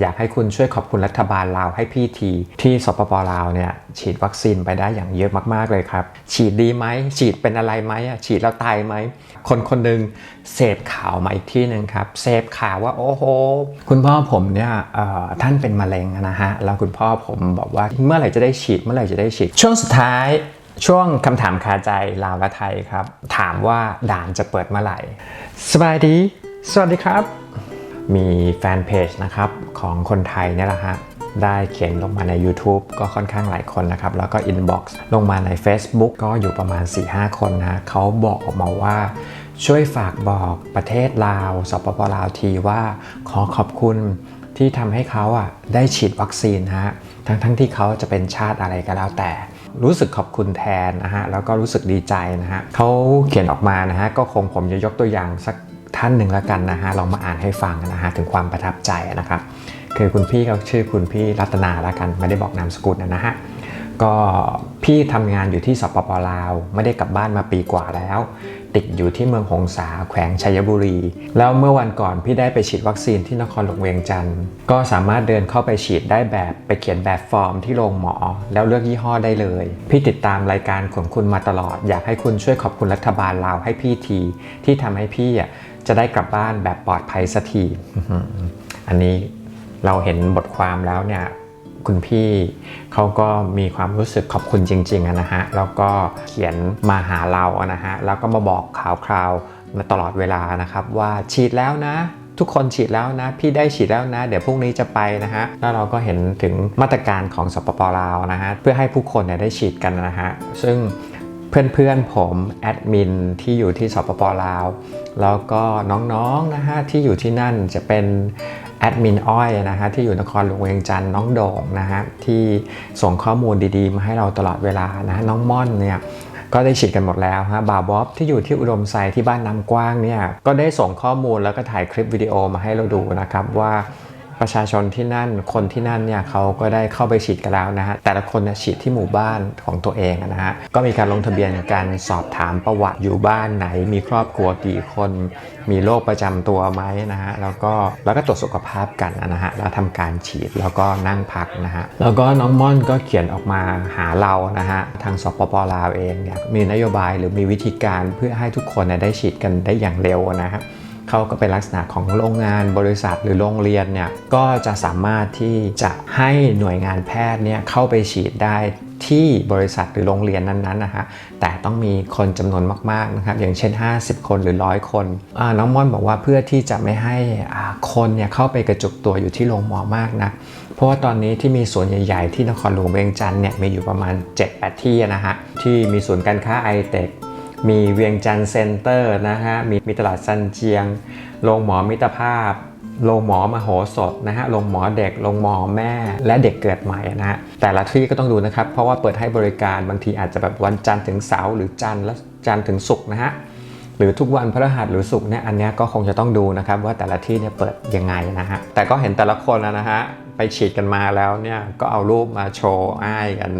อยากให้คุณช่วยขอบคุณรัฐบาลลาวให้พี่ที ที่สปปลาวเนี่ยฉีดวัคซีนไปได้อย่างเยอะมากๆเลยครับ ฉีดดีไหมฉีดเป็นอะไรไหมอะฉีดแล้วตายไหม คนคนหนึ่งเสพข่าวมาอีกที่หนึ่งครับเสพข่าวว่าโอ้โหคุณพ่อผมเนี่ยท่านเป็นมะเร็งนะฮะแล้วคุณพ่อผมบอกว่าเมื่อไหร่จะได้ฉีดเมื่อไหร่จะได้ฉีด ช่วงสุดท้ายช่วงคำถามคาใจลาวและไทยครับ ถามว่าด่านจะเปิดเมื่อไหร่ สบายดี สวัสดีครับ มีแฟนเพจนะครับ ของคนไทยเนี่ยแหละฮะได้เขียนลงมาใน YouTube ก็ค่อนข้างหลายคนนะครับ แล้วก็ Inbox ลงมาใน Facebook ก็อยู่ประมาณ 4-5 คนนะเขาบอกออกมาว่า ช่วยฝากบอกประเทศลาว สปปลาวทีว่าขอขอบคุณที่ทำให้เขาอะได้ฉีดวัคซีนฮะทั้งทั้งที่เขาจะเป็นชาติอะไรก็แล้วแต่ รู้สึกขอบคุณแทนนะฮะแล้วก็รู้สึกดีใจนะฮะเขาเขียนออกมานะฮะก็คงผมจะยกตัวอย่างสัก ท่านหนึ่งแล้วกันนะฮะลองมาอ่านให้ฟังนะฮะถึงความประทับใจนะครับ คือคุณพี่เขาชื่อคุณพี่รัตนาแล้วกันไม่ได้บอกนามสกุลนะฮะก็พี่ทำงานอยู่ที่สปปลาว ไม่ได้กลับบ้านมาปีกว่าแล้ว ติดอยู่ที่เมืองหงสาแขวงชัยบุรี แล้วเมื่อวันก่อนพี่ได้ไปฉีดวัคซีนที่นครหลวงเวียงจันทร์ก็สามารถเดินเข้าไปฉีดได้แบบไปเขียนแบบฟอร์มที่โรงหมอ แล้วเลือกยี่ห้อได้เลย พี่ติดตามรายการของคุณมาตลอด อยากให้คุณช่วยขอบคุณรัฐบาลลาวให้พี่ที ที่ทำให้พี่อะ จะได้กลับบ้านแบบปลอดภัยสักทีอันนี้เราเห็นบทความแล้วเนี่ยคุณพี่เขาก็มีความรู้สึกขอบคุณจริงๆนะฮะแล้วก็เขียนมาหาเราอะนะฮะแล้วก็มาบอกข่าวคราวมาตลอดเวลานะครับว่าฉีดแล้วนะ ทุกคนฉีดแล้วนะ พี่ได้ฉีดแล้วนะ เดี๋ยวพรุ่งนี้จะไปนะฮะแล้วเราก็เห็นถึงมาตรการของสปปลาวนะฮะเพื่อให้ผู้คนเนี่ยได้ฉีดกันนะฮะซึ่ง เพื่อนๆผมแอดมินที่อยู่ที่สปปลาว แล้วก็น้องๆนะฮะที่อยู่ที่นั่นจะเป็นแอดมินอ้อยนะฮะที่อยู่นครหลวงเวียงจันทร์น้องโด่งนะฮะที่ส่งข้อมูลดีๆ มาให้เราตลอดเวลานะฮะน้องม่อนเนี่ยก็ได้ฉีดกันหมดแล้วฮะบาบ๊อบที่อยู่ที่อุดมไซที่บ้านน้ำกว้างเนี่ยก็ได้ส่งข้อมูลแล้วก็ถ่ายคลิปวิดีโอมาให้เราดูนะครับว่า ประชาชนที่นั่นคนที่นั่นเนี่ยเขาก็ได้เข้าไปฉีดกันแล้วนะฮะแต่ละคนเนี่ยฉีดที่หมู่บ้านของตัวเองนะฮะก็มีการลงทะเบียนการสอบถามประวัติอยู่บ้านไหน มีครอบครัวกี่คน มีโรคประจำตัวไหมนะฮะแล้วก็แล้วก็ตรวจสุขภาพกันนะฮะแล้วทำการฉีดแล้วก็นั่งพักนะฮะแล้วก็น้องม่อนก็เขียนออกมาหาเรานะฮะทางสปปลาวเองเนี่ยมีนโยบายหรือมีวิธีการเพื่อให้ทุกคนเนี่ยได้ฉีดกันได้อย่างเร็วนะฮะ เขาก็เป็นลักษณะของโรงงานบริษัทหรือโรงเรียนเนี่ยก็จะสามารถที่จะให้หน่วยงานแพทย์เนี่ยเข้าไปฉีดได้ที่บริษัทหรือโรงเรียนนั้นๆนะฮะแต่ต้องมีคนจำนวนมากๆนะครับอย่างเช่น 50 คนหรือ 100 คนน้องม่อนบอกว่าเพื่อที่จะไม่ให้คนเนี่ยเข้าไปกระจุกตัวอยู่ที่โรงหมอมากนะเพราะว่าตอนนี้ที่มีศูนใหญ่ๆ ที่นครหลวงเวียงจันทร์เนี่ยมีอยู่ประมาณ 7-8 ที่นะฮะที่มีศูนย์การค้าไอเทค มีเวียงจันทร์เซ็นเตอร์นะฮะมีมีตลาดซันเจียงโรงหมอมิตรภาพโรงหมอมโหสถนะฮะโรงหมอเด็กโรงหมอแม่ และเด็กเกิดใหม่นะฮะแต่ละที่ก็ต้องดูนะครับ เพราะว่าเปิดให้บริการบางทีอาจจะแบบวันจันทร์ถึงเสาร์หรือจันทร์และจันทร์ถึงศุกร์นะฮะหรือทุกวันพฤหัสหรือศุกร์เนี่ยอันนี้ก็คงจะต้องดูนะครับ ว่าแต่ละที่เนี่ยเปิดยังไงนะฮะแต่ก็เห็นแต่ละคนแล้วนะฮะไปฉีดกันมาแล้วเนี่ยก็เอารูปมาโชว์อ้ายกัน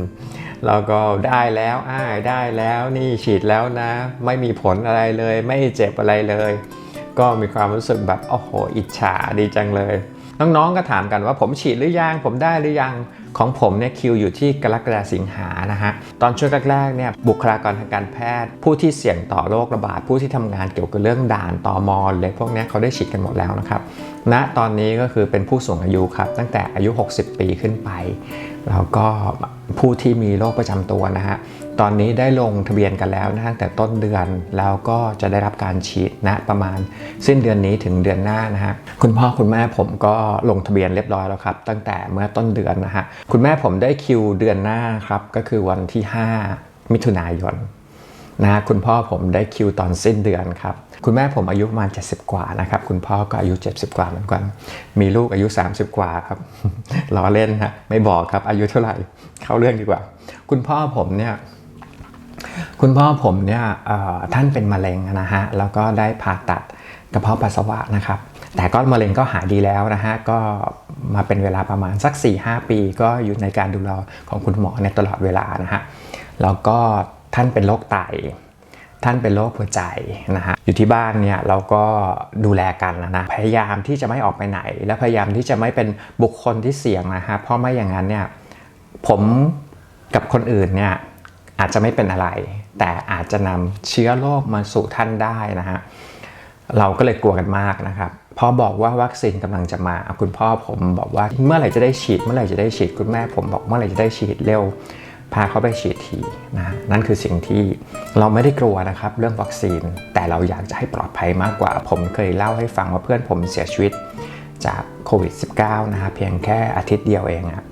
แล้วก็ได้แล้วอ้ายได้แล้วนี่ฉีดแล้วนะ ไม่มีผลอะไรเลย ไม่เจ็บอะไรเลย ก็มีความรู้สึกแบบโอ้โห อิจฉาดีจังเลย น้องๆก็ถามกันว่าผมฉีดหรือยังผมได้หรือยัง ของผมเนี่ยคิวอยู่ที่กรกฎาสิงหานะฮะตอนช่วงแรกๆเนี่ยบุคลากรทางการแพทย์ ผู้ที่เสี่ยงต่อโรคระบาด ผู้ที่ทำงานเกี่ยวกับเรื่องด่านตอมอเลยพวกนี้เขาได้ฉีดกันหมดแล้วนะครับณตอนนี้ก็คือเป็นผู้สูงอายุครับ ตั้งแต่อายุ 60 ปีขึ้นไป แล้วก็ผู้ที่มีโรคประจำตัวนะฮะ ตอนนี้ได้ลงทะเบียนกันแล้วนะตั้งแต่ต้นเดือนแล้วก็จะได้รับการฉีดนะประมาณสิ้นเดือนนี้ถึงเดือนหน้านะฮะคุณพ่อคุณแม่ผมก็ลงทะเบียนเรียบร้อยแล้วครับ ตั้งแต่เมื่อต้นเดือนนะฮะคุณแม่ผมได้คิวเดือนหน้าครับก็คือวันที่ 5 มิถุนายนนะฮะคุณพ่อผมได้คิวตอนสิ้นเดือนครับ คุณแม่ผมอายุประมาณ 70 กว่านะครับ คุณพ่อก็อายุ 70 กว่าเหมือนกัน มีลูกอายุ 30 กว่าครับล้อเล่นฮะไม่บอกครับอายุเท่าไหร่ เข้าเรื่องดีกว่า คุณพ่อผมเนี่ย คุณพ่อผมเนี่ยท่านเป็นมะเร็งนะฮะแล้วก็ได้ผ่าตัดกระเพาะปัสสาวะนะครับ แต่ก็มะเร็งก็หายดีแล้วนะฮะก็มาเป็นเวลาประมาณสัก 4-5 ปี ก็อยู่ในการดูแลของคุณหมอเนี่ยตลอดเวลานะฮะแล้วก็ท่านเป็นโรคไตท่านเป็นโรคหัวใจนะฮะ อยู่ที่บ้านเนี่ยเราก็ดูแลกันนะ พยายามที่จะไม่ออกไปไหน และพยายามที่จะไม่เป็นบุคคลที่เสี่ยงนะฮะ เพราะไม่อย่างนั้นเนี่ยผมกับคนอื่นเนี่ย อาจจะไม่เป็นอะไร แต่อาจจะนำเชื้อโรคมาสู่ท่านได้นะฮะเราก็เลยกลัวกันมากนะครับพอบอกว่าวัคซีนกำลังจะมาคุณพ่อผมบอกว่าเมื่อไหร่จะได้ฉีด เมื่อไหร่จะได้ฉีดคุณแม่ผมบอกเมื่อไหร่จะได้ฉีดเร็ว พาเขาไปฉีดทีนะนั่นคือสิ่งที่เราไม่ได้กลัวนะครับเรื่องวัคซีน แต่เราอยากจะให้ปลอดภัยมากกว่า ผมเคยเล่าให้ฟังว่าเพื่อนผมเสียชีวิตจากโควิด -19 นะฮะเพียงแค่อาทิตย์เดียวเองอะ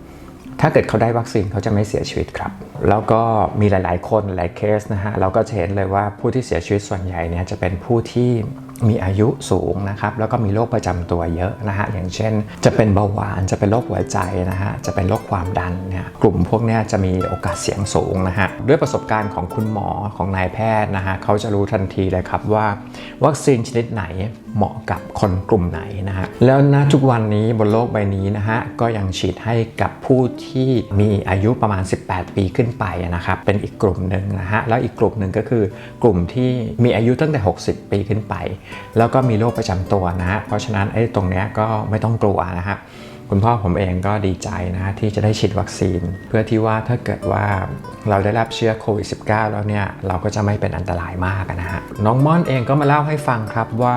ถ้าเกิดเขาได้วัคซีนเขาจะไม่เสียชีวิตครับ แล้วก็มีหลาย ๆ คนหลายเคสนะฮะเราก็จะเห็นเลยว่าผู้ที่เสียชีวิตส่วนใหญ่เนี่ยจะเป็นผู้ที่ มีอายุสูงนะครับแล้วก็มีโรคประจำตัวเยอะนะฮะอย่างเช่น จะเป็นเบาหวานจะเป็นโรคหัวใจนะฮะจะเป็นโรคความดันเนี่ยกลุ่มพวกนี้จะมีโอกาสเสี่ยงสูงนะฮะด้วยประสบการณ์ของคุณหมอของนายแพทย์นะฮะเขาจะรู้ทันทีเลยครับว่า วัคซีนชนิดไหนเหมาะกับคนกลุ่มไหนนะฮะแล้วณทุกวันนี้บนโลกใบนี้นะฮะก็ยังฉีดให้กับผู้ที่มีอายุประมาณ 18 ปีขึ้นไปนะครับเป็นอีกกลุ่มหนึ่งนะฮะแล้วอีกกลุ่มหนึ่งก็คือกลุ่มที่มีอายุตั้งแต่ 60 ปีขึ้นไปแล้วก็มีโรคประจำตัวนะ เพราะฉะนั้นไอ้ตรงเนี้ยก็ไม่ต้องกลัวนะฮะคุณพ่อผมเองก็ดีใจนะที่จะได้ฉีดวัคซีน เพื่อที่ว่าถ้าเกิดว่าเราได้รับเชื้อโควิด -19 แล้วเนี่ย เราก็จะไม่เป็นอันตรายมากนะฮะน้องม่อนเองก็มาเล่าให้ฟังครับว่า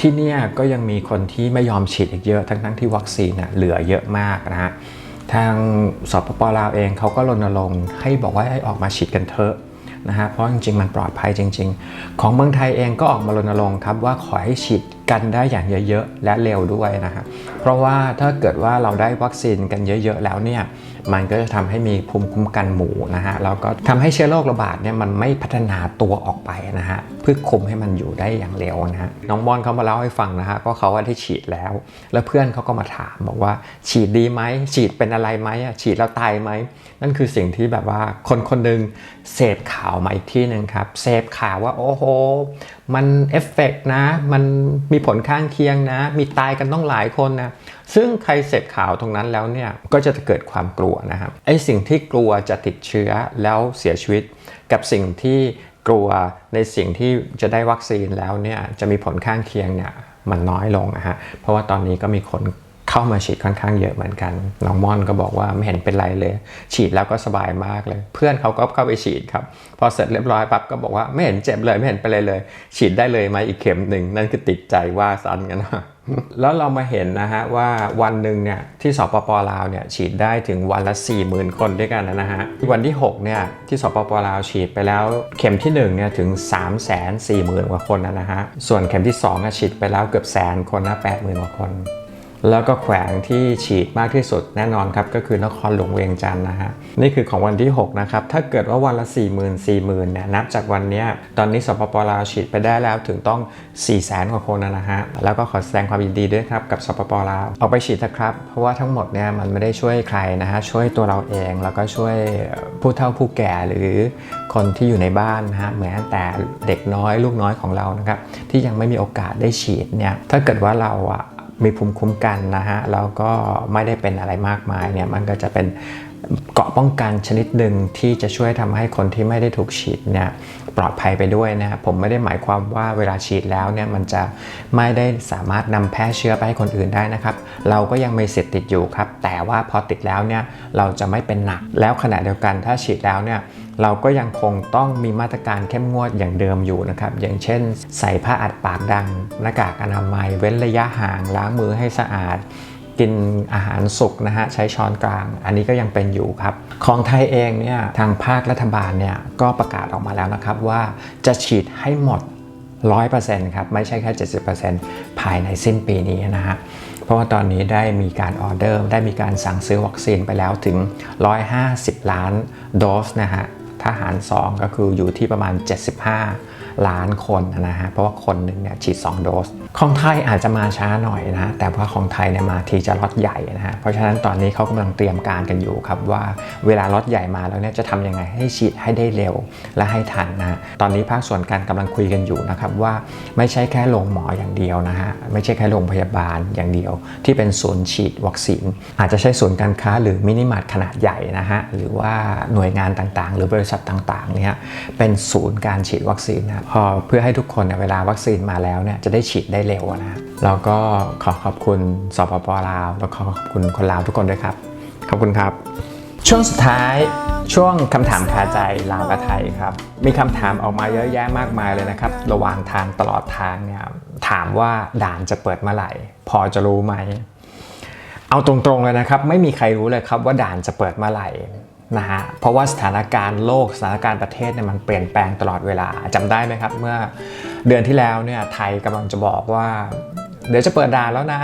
ที่เนี่ยก็ยังมีคนที่ไม่ยอมฉีดอีกเยอะทั้งๆที่วัคซีนเหลือเยอะมากนะฮะทางสปปลาวเองเขาก็รณรงค์ให้บอกว่าให้ออกมาฉีดกันเถอะ นะฮะเพราะจริง ๆ มันปลอดภัยจริง ๆ ของเมืองไทยเองก็ออกมารณรงค์ครับว่าขอให้ฉีดกันได้อย่างเยอะ ๆ และเร็วด้วยนะฮะเพราะว่าถ้าเกิดว่าเราได้วัคซีนกันเยอะ ๆ แล้วเนี่ย มันก็จะทำให้มีภูมิคุ้มกันหมู่นะฮะแล้วก็ทำให้เชื้อโรคระบาดเนี่ยมันไม่พัฒนาตัวออกไปนะฮะเพื่อคุมให้มันอยู่ได้อย่างเร็วนะฮะน้องบอลเขามาเล่าให้ฟังนะฮะก็เขาว่าได้ฉีดแล้ว แล้วเพื่อนเขาก็มาถามบอกว่า ฉีดดีไหมฉีดเป็นอะไรไหมอะฉีดแล้วตายไหมนั่นคือสิ่งที่แบบว่าคนคนหนึ่งเสพข่าวมาอีกที่หนึ่งครับเสพข่าวว่าโอ้โหมันเอฟเฟกนะ มันมีผลข้างเคียงนะ มีตายกันต้องหลายคนนะซึ่งใครเสพข่าวตรงนั้นแล้วเนี่ยก็จะเกิดความกลัวนะครับไอ้สิ่งที่กลัวจะติดเชื้อแล้วเสียชีวิต กับสิ่งที่กลัวในสิ่งที่จะได้วัคซีนแล้วเนี่ยจะมีผลข้างเคียงเนี่ยมันน้อยลงนะฮะเพราะว่าตอนนี้ก็มีคน เข้ามาฉีดค่อนข้างเยอะเหมือนกัน น้องม่อนก็บอกว่าไม่เห็นเป็นไรเลย ฉีดแล้วก็สบายมากเลย เพื่อนเขาก็เข้าไปฉีดครับ พอเสร็จเรียบร้อยปั๊บก็บอกว่าไม่เห็นเจ็บเลยไม่เห็นเป็นไรเลย ฉีดได้เลยไหมอีกเข็มหนึ่งนั่นคือติดใจว่าซันกันนะแล้วเรามาเห็นนะฮะว่าวันหนึ่งเนี่ยที่สปปลาวเนี่ยฉีดได้ถึงวันละ 40,000 คนด้วยกันนะฮะวันที่6เนี่ยที่สปปลาวฉีดไปแล้วเข็มที่1เนี่ยถึง 3 4 0 0 0 0 กว่าคนนะฮะส่วนเข็มที่2อะฉีดไปแล้วเกือบแสนคนนะ80,000 กว่าคน แล้วก็แขวงที่ฉีดมากที่สุดแน่นอนครับก็คือนครหลวงเวียงจันทร์นะฮะนี่คือของวันที่ 6 นะครับ ถ้าเกิดว่าวันละ 4 0 0 0 0 4 0 0 0 0เนี่ยนับจากวันนี้ตอนนี้สปปลาวฉีดไปได้แล้วถึงต้อง 4 0 0 0 0 0กว่าคนนะฮะแล้วก็ขอแสดงความยินดีด้วยครับกับสปปลาวออกไปฉีดนะครับ เพราะว่าทั้งหมดเนี่ยมันไม่ได้ช่วยใครนะฮะช่วยตัวเราเองแล้วก็ช่วยผู้เฒ่าผู้แก่หรือคนที่อยู่ในบ้านนะฮะแม้แต่เด็กน้อยลูกน้อยของเรานะครับที่ยังไม่มีโอกาสได้ฉีดเนี่ยถ้าเกิดว่าเราอะ มีภูมิคุ้มกันนะฮะแล้วก็ไม่ได้เป็นอะไรมากมายเนี่ยมันก็จะเป็นเกราะป้องกันชนิดหนึ่งที่จะช่วยทำให้คนที่ไม่ได้ถูกฉีดเนี่ย ปลอดภัยไปด้วยนะครับผมไม่ได้หมายความว่าเวลาฉีดแล้วเนี่ยมันจะไม่ได้สามารถนำแพร่เชื้อไปให้คนอื่นได้นะครับ เราก็ยังมีสิทธิ์ติดอยู่ครับ แต่ว่าพอติดแล้วเนี่ยเราจะไม่เป็นหนัก แล้วขณะเดียวกันถ้าฉีดแล้วเนี่ยเราก็ยังคงต้องมีมาตรการเข้มงวดอย่างเดิมอยู่นะครับ อย่างเช่น ใส่ผ้าอัดปากดัง หน้ากากอนามัย เว้นระยะห่าง ล้างมือให้สะอาด กินอาหารสุกนะฮะใช้ช้อนกลาง อันนี้ก็ยังเป็นอยู่ครับ ของไทยเองเนี่ยทางภาครัฐบาลเนี่ยก็ประกาศออกมาแล้วนะครับว่าจะฉีดให้หมด 100%ครับไม่ใช่แค่ 70%ภายในสิ้นปีนี้นะฮะเพราะว่าตอนนี้ได้มีการออเดอร์ ได้มีการสั่งซื้อวัคซีนไปแล้วถึง 150 ล้านโดสนะฮะถ้าหาร 2 ก็คืออยู่ที่ประมาณ 75 ล้านคนนะฮะเพราะว่าคนหนึ่งเนี่ยฉีด 2 โดส ของไทยอาจจะมาช้าหน่อยนะแต่ว่าของไทยเนี่ยมาทีจะล็อตใหญ่นะฮะเพราะฉะนั้นตอนนี้เขากำลังเตรียมการกันอยู่ครับว่าเวลาล็อตใหญ่มาแล้วเนี่ยจะทำยังไงให้ฉีดให้ได้เร็วและให้ทันนะตอนนี้ภาคส่วนการกำลังคุยกันอยู่นะครับว่าไม่ใช่แค่โรงหมออย่างเดียวนะฮะไม่ใช่แค่โรงพยาบาลอย่างเดียว ที่เป็นศูนย์ฉีดวัคซีน อาจจะใช้ศูนย์การค้าหรือมินิมาร์ทขนาดใหญ่นะฮะหรือว่าหน่วยงานต่างๆ หรือบริษัทต่างๆเนี่ยเป็นศูนย์การฉีดวัคซีนนะพอเพื่อให้ทุกคนเนี่ยเวลาวัคซีนมาแล้วเนี่ยจะได้ฉีดได้เร็วนะฮะแล้วก็ขอขอบคุณสปปลาวแล้วขอขอบคุณคนลาวทุกคนด้วยครับ ขอบคุณครับ ช่วงสุดท้ายช่วงคำถามคาใจลาวกับไทยครับ มีคำถามออกมาเยอะแยะมากมายเลยนะครับ ระหว่างทางตลอดทางเนี่ยถามว่าด่านจะเปิดเมื่อไหร่ พอจะรู้ไหม เอาตรงๆเลยนะครับ ไม่มีใครรู้เลยครับว่าด่านจะเปิดเมื่อไหร่ นะฮะเพราะว่าสถานการณ์โลกสถานการณ์ประเทศเนี่ยมันเปลี่ยนแปลงตลอดเวลาจำได้ไหมครับ เมื่อเดือนที่แล้วเนี่ยไทยกำลังจะบอกว่า เดี๋ยวจะเปิดด่านแล้วนะ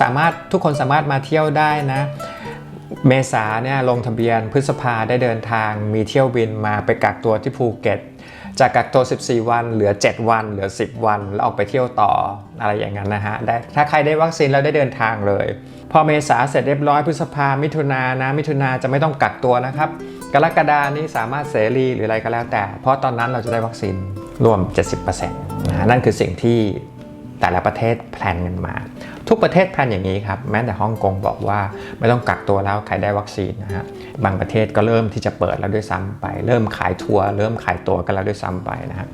สามารถทุกคนสามารถมาเที่ยวได้นะ เมษาเนี่ยลงทะเบียนพฤษภาได้เดินทางมีเที่ยวบินมาไปกักตัวที่ภูเก็ต จากกักตัว 14 วัน เหลือ 7 วัน เหลือ 10 วัน แล้วออกไปเที่ยวต่ออะไรอย่างนั้นนะฮะได้ถ้าใครได้วัคซีนแล้วได้เดินทางเลย พอเมษาเสร็จเรียบร้อยพฤษภามิถุนานะ มิถุนาจะไม่ต้องกักตัวนะครับ กรกฎานี้สามารถเสรีหรืออะไรก็แล้วแต่ เพราะตอนนั้นเราจะได้วัคซีนรวม 70%นะนั่นคือสิ่งที่ แต่ละประเทศแพลนกันมา ทุกประเทศแพลนอย่างนี้ครับ แม้แต่ฮ่องกงบอกว่าไม่ต้องกักตัวแล้วใครได้วัคซีนนะฮะบางประเทศก็เริ่มที่จะเปิดแล้วด้วยซ้ำไป เริ่มขายทัวร์เริ่มขายตัวกันแล้วด้วยซ้ำไปนะฮะ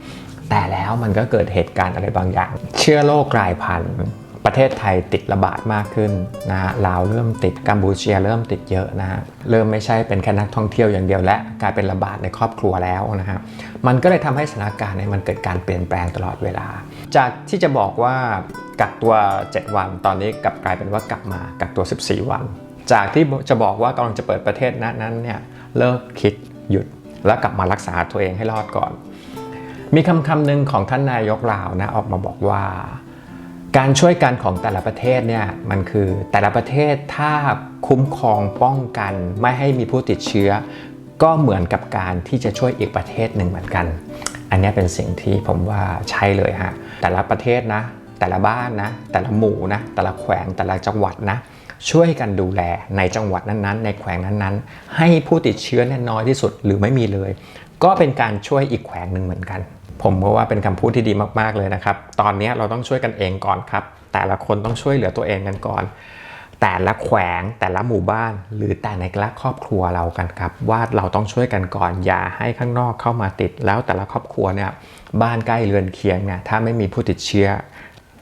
แต่แล้วมันก็เกิดเหตุการณ์อะไรบางอย่าง เชื้อโรคกลายพันธุ์ ประเทศไทยติดระบาดมากขึ้นนะฮะลาวเริ่มติดกัมพูเชียเริ่มติดเยอะนะฮะเริ่มไม่ใช่เป็นแค่นักท่องเที่ยวอย่างเดียวและกลายเป็นระบาดในครอบครัวแล้วนะฮะมันก็เลยทำให้สถานการณ์เนี่ยมันเกิดการเปลี่ยนแปลงตลอดเวลา จากที่จะบอกว่ากักตัว 7 วัน ตอนนี้กลับกลายเป็นว่ากลับมากักตัว 14 วัน จากที่จะบอกว่ากำลังจะเปิดประเทศนั้นนั้นเนี่ยเลิกคิดหยุด แล้วกลับมารักษาตัวเองให้รอดก่อน มีคำคำหนึ่งของท่านนายกลาวนะออกมาบอกว่า การช่วยกันของแต่ละประเทศเนี่ยมันคือแต่ละประเทศถ้าคุ้มครองป้องกันไม่ให้มีผู้ติดเชื้อ ก็เหมือนกับการที่จะช่วยอีกประเทศหนึ่งเหมือนกัน อันนี้เป็นสิ่งที่ผมว่าใช่เลยฮะแต่ละประเทศนะ แต่ละบ้านนะ แต่ละหมู่นะ แต่ละแขวงแต่ละจังหวัดนะ ช่วยกันดูแลในจังหวัดนั้นๆ ในแขวงนั้นๆ ให้ผู้ติดเชื้อน้อยที่สุดหรือไม่มีเลย ก็เป็นการช่วยอีกแขวงหนึ่งเหมือนกัน ผมก็ว่าเป็นคำพูดที่ดีมากๆเลยนะครับ ตอนนี้เราต้องช่วยกันเองก่อนครับ แต่ละคนต้องช่วยเหลือตัวเองกันก่อน แต่ละแขวงแต่ละหมู่บ้าน หรือแต่ในละครอบครัวเรากันครับ ว่าเราต้องช่วยกันก่อน อย่าให้ข้างนอกเข้ามาติด แล้วแต่ละครอบครัวเนี่ยบ้านใกล้เรือนเคียงเนี่ยถ้าไม่มีผู้ติดเชื้อ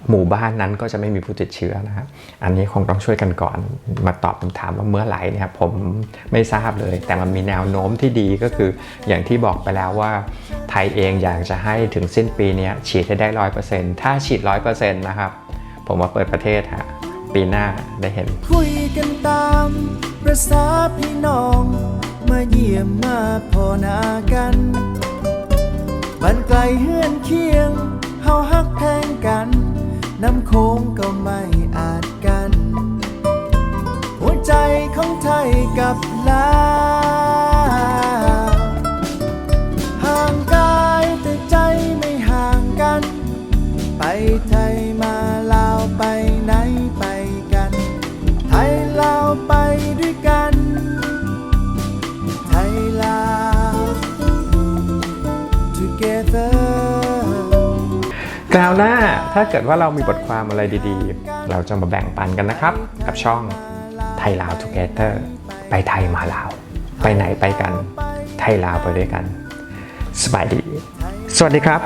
หมู่บ้านนั้นก็จะไม่มีผู้ติดเชื้อนะครับ อันนี้คงต้องช่วยกันก่อน มาตอบคำถามว่าเมื่อไหร่เนี่ยผมไม่ทราบเลย แต่มันมีแนวโน้มที่ดีก็คืออย่างที่บอกไปแล้วว่า ไทยเองอยากจะให้ถึงสิ้นปีนี้ฉีดให้ได้ร้อยเปอร์เซ็นต์ถ้าฉีดร้อยเปอร์เซ็นต์นะครับ ผมว่าเปิดประเทศฮะปีหน้าได้เห็น คุยกันตามประษาพี่น้อง มาเยี่ยมมาพอนากันบันไกลเฮือนเคียงเฮาฮักแพงกัน น้ำโค้งก็ไม่อาจกัน หัวใจของไทยกับลาวาวหน้าถ้าเกิดว่าเรามีบทความอะไรดีๆ เราจะมาแบ่งปันกันนะครับ กับช่องไทยลาวทูเกเตอร์ไปไทยมาลาว ไปไหนไปกัน ไทยลาวไปด้วยกัน สบายดี สวัสดีครับ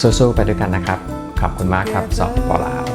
สู้ๆไปด้วยกันนะครับ ขอบคุณมากครับสปอลาว